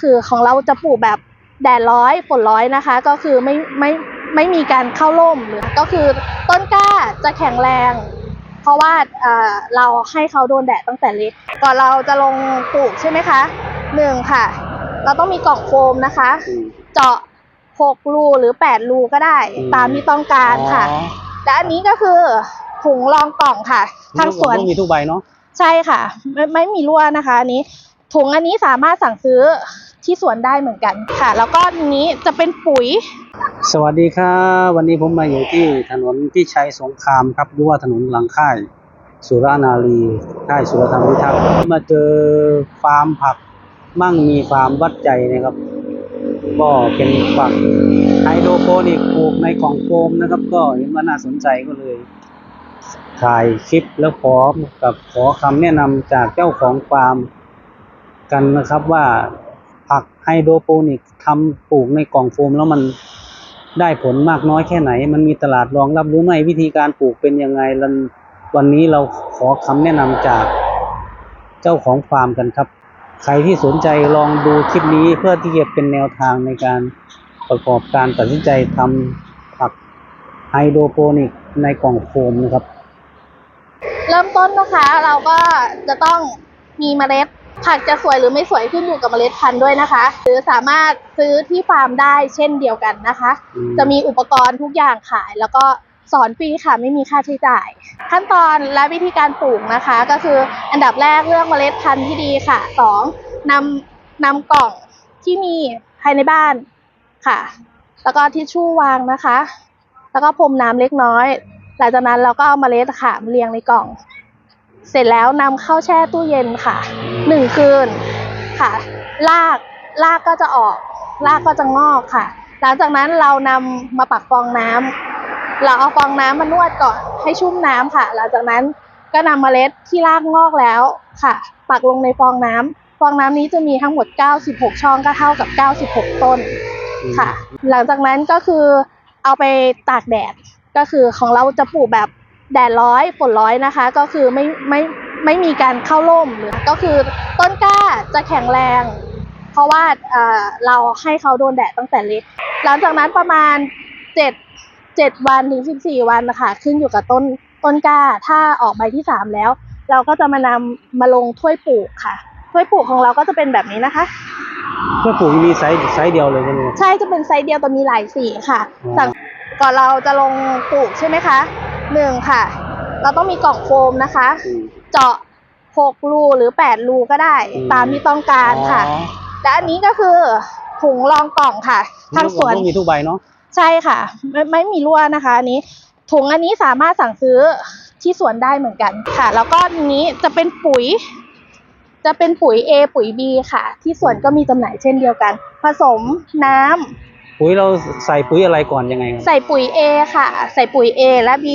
คือของเราจะปลูกแบบแดดร้อยฝนร้อยนะคะ ก็คือไม่ไม่ไม่มีการเข้าร่มหรือก็คือต้นกล้าจะแข็งแรง เพราะว่าเอ่อเราให้เขาโดนแดดตั้งแต่เล็กก่อนเราจะลงปลูกใช่ไหมคะหนึ่งค่ะ เราต้องมีกล่องโฟมนะคะอืมเจาะหกรูหรือแปดรูก็ได้อืมตามที่ต้องการค่ะอ๋อและอันนี้ก็คือถุงรองกล่องค่ะ ทางสวนต้องมีทุกใบเนาะใช่ค่ะ ไม่ไม่มีรั่วนะคะ อันนี้ถุงอันนี้สามารถสั่งซื้อ ที่สวนได้เหมือนกันค่ะ แล้วก็นี้จะเป็นปุ๋ย สวัสดีครับวันนี้ผมมาอยู่ที่ถนนที่ชัยสงครามครับหรือว่าถนนหลังค่าย สุรานารีค่ายสุรธรรมพิทักษ์มาเจอฟาร์มผักมั่งมีฟาร์มวัดใจนะครับ ก็เป็นฝักไฮโดรโปนิกปลูกในกล่องโฟมนะครับ ก็เห็นว่าน่าสนใจก็เลยถ่ายคลิปแล้วขอกับขอคำแนะนำจากเจ้าของฟาร์มกันนะครับว่า ผักไฮโดรโปนิกทำปลูกในกล่องโฟมแล้วมันได้ผลมากน้อยแค่ไหน มันมีตลาดรองรับหรือไม่วิธีการปลูกเป็นยังไงววันนี้เราขอคำแนะนำจากเจ้าของฟาร์มกันครับ ใครที่สนใจลองดูคลิปนี้เพื่อที่จะเป็นแนวทางในการประกอบการตัดสินใจทำผักไฮโดรโปนิกในกล่องโฟมนะครับ เริ่มต้นนะคะเราก็จะต้องมีเมล็ด ผักจะสวยหรือไม่สวยขึ้นอยู่กับเมล็ดพันธุ์ด้วยนะคะ หรือสามารถซื้อที่ฟาร์มได้เช่นเดียวกันนะคะ อืม จะมีอุปกรณ์ทุกอย่างขาย แล้วก็สอนฟรีค่ะไม่มีค่าใช้จ่าย ขั้นตอนและวิธีการปลูกนะคะ ก็คืออันดับแรกเลือกเมล็ดพันธุ์ที่ดีค่ะสองนำนำกล่องที่มีภายในบ้านค่ะ แล้วก็ทิชชู่วางนะคะ แล้วก็พรมน้ำเล็กน้อย หลังจากนั้นเราก็เอาเมล็ดค่ะมาเรียงในกล่อง เสร็จแล้วนำเข้าแช่ตู้เย็นค่ะหนึ่งคืนค่ะรากรากก็จะออกรากก็จะงอกค่ะ หลังจากนั้นเรานำมาปักฟองน้ำเราเอาฟองน้ำมานวดก่อนให้ชุ่มน้ำค่ะ หลังจากนั้นก็นำเมล็ดที่รากงอกแล้วค่ะ ปักลงในฟองน้ำฟองน้ำนี้จะมีทั้งหมด 96 ช่องก็เท่ากับ 96 ต้นค่ะ หลังจากนั้นก็คือเอาไปตากแดดก็คือของเราจะปลูกแบบ แดดร้อยฝนร้อยนะคะ ก็คือไม่ไม่ไม่มีการเข้าร่มหรือก็คือต้นกล้าจะแข็งแรง เพราะว่าเอ่อเราให้เขาโดนแดดตั้งแต่เล็ก หลังจากนั้นประมาณเจ็ดเจ็ดวันถึงสิบสี่วันนะคะขึ้นอยู่กับต้นต้นกล้าถ้าออกใบที่สามแล้ว เราก็จะมานำมาลงถ้วยปลูกค่ะถ้วยปลูกของเราก็จะเป็นแบบนี้นะคะเพื่อปลูกมีไซส์ไซส์เดียวเลยใช่ไหมครับใช่จะเป็นไซส์เดียวแต่มีหลายสีค่ะอ๋อสั่งก่อนเราจะลงปลูกใช่ไหมคะ หนึ่งค่ะ เราต้องมีกล่องโฟมนะคะอืมเจาะหกรูหรือแปดรูก็ได้อืมตามที่ต้องการค่ะอ๋อและอันนี้ก็คือถุงรองกล่องค่ะ ทางสวนต้องมีทุกใบเนาะใช่ค่ะ ไม่ไม่มีรั่วนะคะอันนี้ถุงอันนี้สามารถสั่งซื้อที่สวนได้เหมือนกันค่ะ แล้วก็อันนี้จะเป็นปุ๋ย จะเป็นปุ๋ย A ปุ๋ย B ค่ะ ที่สวนก็มีจำหน่ายเช่นเดียวกัน ผสมน้ำ ปุ๋ยเราใส่ปุ๋ยอะไรก่อนยังไงครับใส่ปุ๋ย A ค่ะ ใส่ปุ๋ย A และ B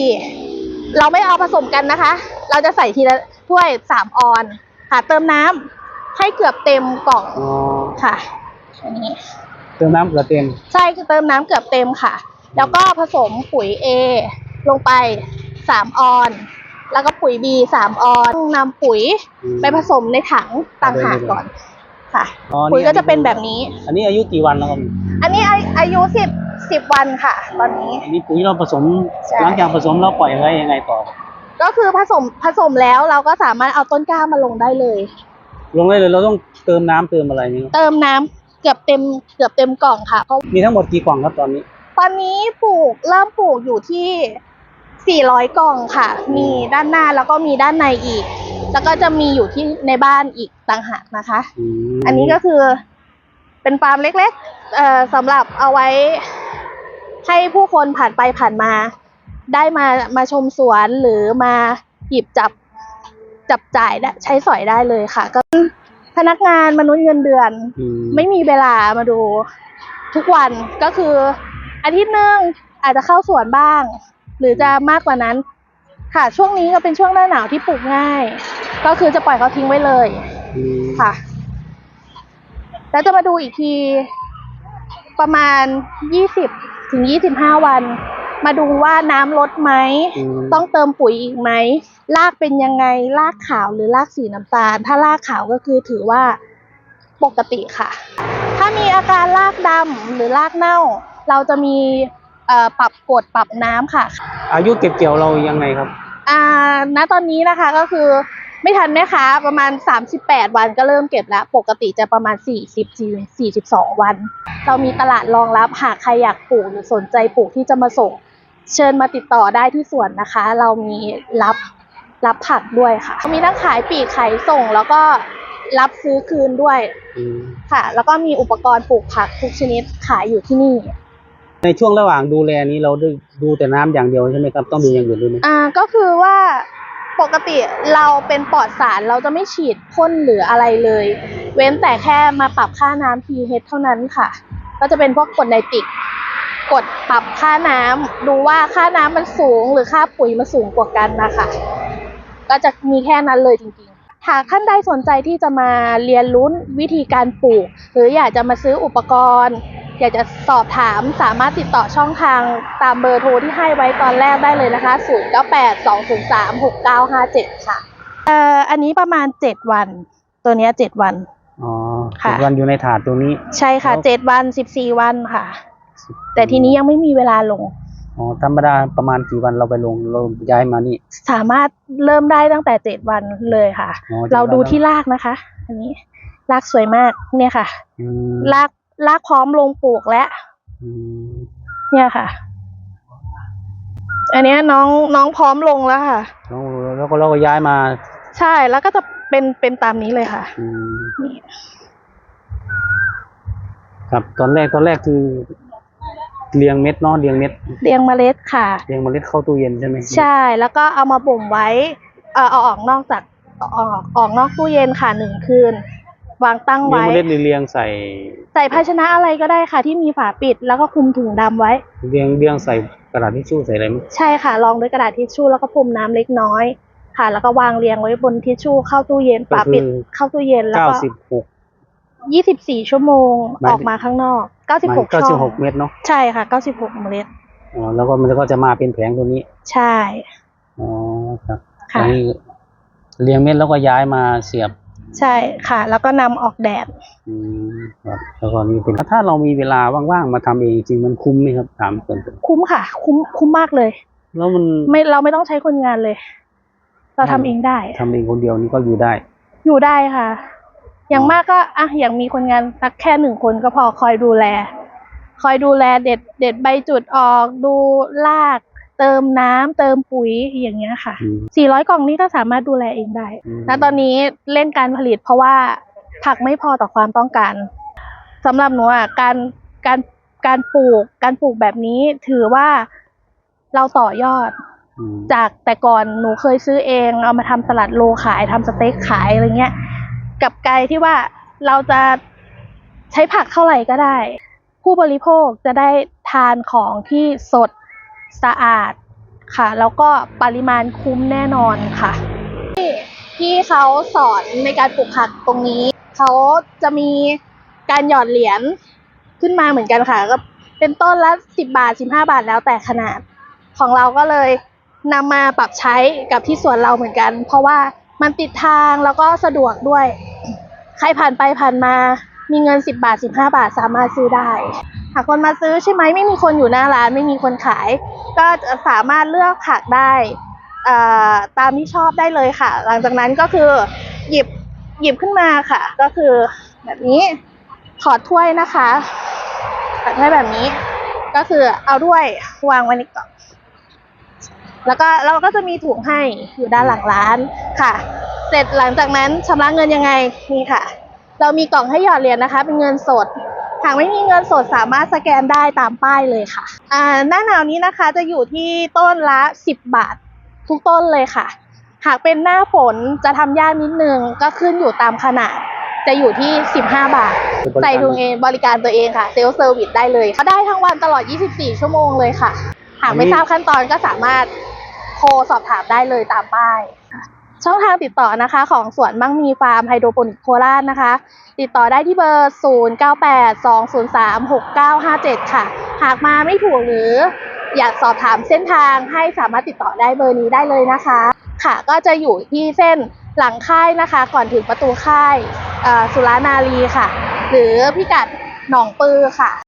เราไม่เอาผสมกันนะคะ เราจะใส่ทีละถ้วยสามออนค่ะ เติมน้ำให้เกือบเต็มกล่องอ๋อค่ะอันนี้เติมน้ำเกลือเต็มใช่คือเติมน้ำเกือบเต็มค่ะ แล้วก็ผสมปุ๋ย A ลงไปสามออน แล้วก็ปุ๋ย B สามออนนำปุ๋ยอืมไปผสมในถังต่างหากก่อนค่ะ อ๋อปุ๋ยก็จะเป็นแบบนี้ อันนี้อายุกี่วันแล้วครับ อันนี้อาอายุสิบสิบวันค่ะ ตอนนี้ อันนี้ปุ๋ยเราผสมใช่ หลังจากผสมเราปล่อยไว้ยังไงต่อ ก็คือผสมผสมแล้วเราก็สามารถเอาต้นกล้ามาลงได้เลย ลงได้เลยเราต้องเติมน้ำเติมอะไรนี่ครับเติมน้ำเกือบเต็มเกือบเต็มกล่องค่ะเพราะมีทั้งหมดกี่กล่องครับตอนนี้ตอนนี้ปลูกเริ่มปลูกอยู่ที่ 400 กล่องค่ะ มีด้านหน้าแล้วก็มีด้านในอีก แล้วก็จะมีอยู่ที่ในบ้านอีกต่างหากนะคะ มอันนี้ก็คือ เป็นฟาร์มเล็กๆเอ่อสำหรับเอาไว้ให้ผู้คนผ่านไปผ่านมา ได้มามาชมสวนหรือมาหยิบจับจับจ่ายได้ใช้สอยได้เลยค่ะ ก็พนักงานมนุษย์เงินเดือนอืไม่มีเวลามาดูทุกวันก็คืออาทิตย์หนึ่งอาจจะเข้าสวนบ้าง หรือจะมากกว่านั้น ค่ะช่วงนี้ก็เป็นช่วงหน้าหนาวที่ปลูกง่าย ก็คือจะปล่อยเขาทิ้งไว้เลยอืมค่ะ แล้วจะมาดูอีกทีประมาณยี่สิบถึงยี่สิบห้าวัน มาดูว่าน้ำลดไหมมต้องเติมปุ๋ยอีกไหมรากเป็นยังไงรากขาวหรือรากสีน้ำตาล ถ้ารากขาวก็คือถือว่าปกติค่ะ ถ้ามีอาการรากดำหรือรากเน่า เราจะมีเอ่อปรับกดปรับน้ำค่ะ อายุเก็บเกี่ยวเรายังไงครับ อ่าณตอนนี้นะคะก็คือ ไม่ทันแม่ค้าประมาณ 38 วันก็เริ่มเก็บแล้ว ปกติจะประมาณ 40 42 วัน เรามีตลาดรองรับหากใครอยากปลูกหรือสนใจปลูกที่จะมาส่ง เชิญมาติดต่อได้ที่สวนนะคะ เรามีรับรับผักด้วยค่ะ มีทั้งขายปลีกขายส่งแล้วก็รับซื้อคืนด้วยอืมค่ะ แล้วก็มีอุปกรณ์ปลูกผักทุกชนิดขายอยู่ที่นี่ ในช่วงระหว่างดูแลนี้เราได้ดูแต่น้ำอย่างเดียวใช่ไหมครับ ต้องดูอย่างอื่นด้วยไหมอ่าก็คือว่า ปกติเราเป็นปลอดสารเราจะไม่ฉีดพ่นหรืออะไรเลย เว้นแต่แค่มาปรับค่าน้ำ pH เท่านั้นค่ะ ก็จะเป็นพวกกรดไนตริกกดปรับค่าน้ำดูว่าค่าน้ำมันสูง หรือค่าปุ๋ยมันสูงกว่ากันนะคะก็จะมีแค่นั้นเลยจริงๆหากท่านใดสนใจที่จะมาเรียนรู้วิธีการปลูก หรืออยากจะมาซื้ออุปกรณ์ อยากจะสอบถามสามารถติดต่อช่องทางตามเบอร์โทรที่ให้ไว้ตอนแรกได้เลยนะคะ 0982036957 ค่ะเอ่ออันนี้ประมาณ 7 วัน ตัวเนี้ย7วัน อ๋อค่ะ เจ็ดวันอยู่ในถาดตรงนี้ ใช่ค่ะ แล้ว 7 วัน 14 วันค่ะ แต่ทีนี้ยังไม่มีเวลาลง อ๋อธรรมดาประมาณกี่วันเราไปลงเราย้ายมานี่สามารถเริ่มได้ตั้งแต่ 7 วันเลยค่ะ อ๋อเราดูที่จ็วันรากนะคะ อันนี้รากสวยมากเนี่ยค่ะ อืมราก รากพร้อมลงปลูกแล้วอืมเนี่ยค่ะ อันเนี้ยน้องน้องพร้อมลงแล้วค่ะแล้วแล้วก็เราก็ย้ายมา ใช่แล้วก็จะเป็นเป็นตามนี้เลยค่ะอืมนี่ครับตอนแรกตอนแรกคือเรียงเม็ดเนาะเรียงเม็ดเรียงเมล็ดค่ะเรียงเมล็ดเข้าตู้เย็นใช่ไหมใช่ แล้วก็เอามาบ่มไว้ เออเอาออกนอกจากเอาออกออกนอกตู้เย็นค่ะหนึ่งคืน วางตั้งเรียงไว้เมล็ดเรียงใส่ ใส่ภาชนะอะไรก็ได้ค่ะ ที่มีฝาปิดแล้วก็คลุมถุงดำไว้ เรียงเรียงใส่กระดาษทิชชู่ใส่อะไรไหมใช่ค่ะรองด้วยกระดาษทิชชู่แล้วก็พรมน้ำเล็กน้อย ค่ะ แล้วก็วางเรียงไว้บนทิชชู่เข้าตู้เย็นฝาปิดเข้าตู้เย็นแล้วเก้าก็สิบหกยี่สิบสี่ชั่วโมงออกมาข้างนอกเก้าสิบหกเก้าสิบหกเม็ดเนาะใช่ค่ะเก้าสิบหกเมล็ดอ๋อแล้วก็มันก็จะมาเป็นแผงตัวนี้ ใช่อ๋อครับค่ะเรียงเม็ดแล้วก็ย้ายมาเสียบ ใช่ค่ะ แล้วก็นำออกแดด อืมครับแล้วก็นี่เป็นถ้าเรามีเวลาว่างๆมาทำเองจริงมันคุ้มไหมครับถามเกินไปคุ้มค่ะ คุ้มคุ้มมากเลย แล้วมันไม่เราไม่ต้องใช้คนงานเลย เราทำเองได้ ทำเองคนเดียวนี่ก็อยู่ได้ อยู่ได้ค่ะ อย่างมากก็อะอย่างมีคนงานสักแค่หนึ่งคนก็พอคอยดูแล คอยดูแลเด็ดเด็ดใบจุดออกดูราก เติมน้ำเติมปุ๋ยอย่างเงี้ยค่ะอืม400 กล่องนี้ก็สามารถดูแลเองได้อืมณตอนนี้เร่งการผลิตเพราะว่าผักไม่พอต่อความต้องการสำหรับหนูอะการการการปลูกการปลูกแบบนี้ถือว่าเราต่อยอดอืมจากแต่ก่อนหนูเคยซื้อเองเอามาทำสลัดโลขายทำสเต็กขายอะไรเงี้ยกลับกลายที่ว่าเราจะใช้ผักเท่าไหร่ก็ได้ ผู้บริโภคจะได้ทานของที่สด สะอาดค่ะ แล้วก็ปริมาณคุ้มแน่นอนค่ะที่ที่เขาสอนในการปลูกผักตรงนี้ เขาจะมีการหยอดเหรียญขึ้นมาเหมือนกันค่ะ ก็เป็นต้นละสิบบาทสิบห้าบาทแล้วแต่ขนาด ของเราก็เลยนำมาปรับใช้กับที่สวนเราเหมือนกัน เพราะว่ามันติดทางแล้วก็สะดวกด้วย ใครผ่านไปผ่านมา มีเงินสิบบาทสิบห้าบาทสามารถซื้อได้ หากคนมาซื้อใช่ไหมไม่มีคนอยู่หน้าร้านไม่มีคนขาย ก็สามารถเลือกผักได้ตามที่ชอบได้เลยค่ะ หลังจากนั้นก็คือหยิบหยิบขึ้นมาค่ะ ก็คือแบบนี้ถอดถ้วยนะคะถอดถ้วยแบบนี้ ก็คือเอาด้วยวางไว้ในกล่องแล้วก็เราก็จะมีถุงให้อยู่ด้านหลังร้านค่ะ เสร็จหลังจากนั้นชำระเงินยังไงนี่ค่ะ เรามีกล่องให้หยอดเหรียญนะคะ เป็นเงินสด หากไม่มีเงินสดสามารถสแกนได้ตามป้ายเลยค่ะอ่าหน้าหนาวนี้นะคะจะอยู่ที่ต้นละสิบบาททุกต้นเลยค่ะ หากเป็นหน้าฝนจะทำยากนิดนึงก็ขึ้นอยู่ตามขนาดจะอยู่ที่ 15 บาท ใส่ถุงเองบริการตัวเองค่ะเซลฟ์เซอร์วิสได้เลยก็ได้ทั้งวันตลอด 24 ชั่วโมงเลยค่ะ หากไม่ทราบขั้นตอนก็สามารถโทรสอบถามได้เลยตามป้าย ช่องทางติดต่อนะคะ ของสวนมั่งมีฟาร์มไฮโดรโปนิกโคราชนะคะ ติดต่อได้ที่เบอร์ 0982036957 ค่ะ หากมาไม่ถูกหรืออยากสอบถามเส้นทางให้สามารถติดต่อได้เบอร์นี้ได้เลยนะคะ ค่ะก็จะอยู่ที่เส้นหลังค่ายนะคะ ก่อนถึงประตูค่ายสุรานารีค่ะ หรือพิกัดหนองปือค่ะ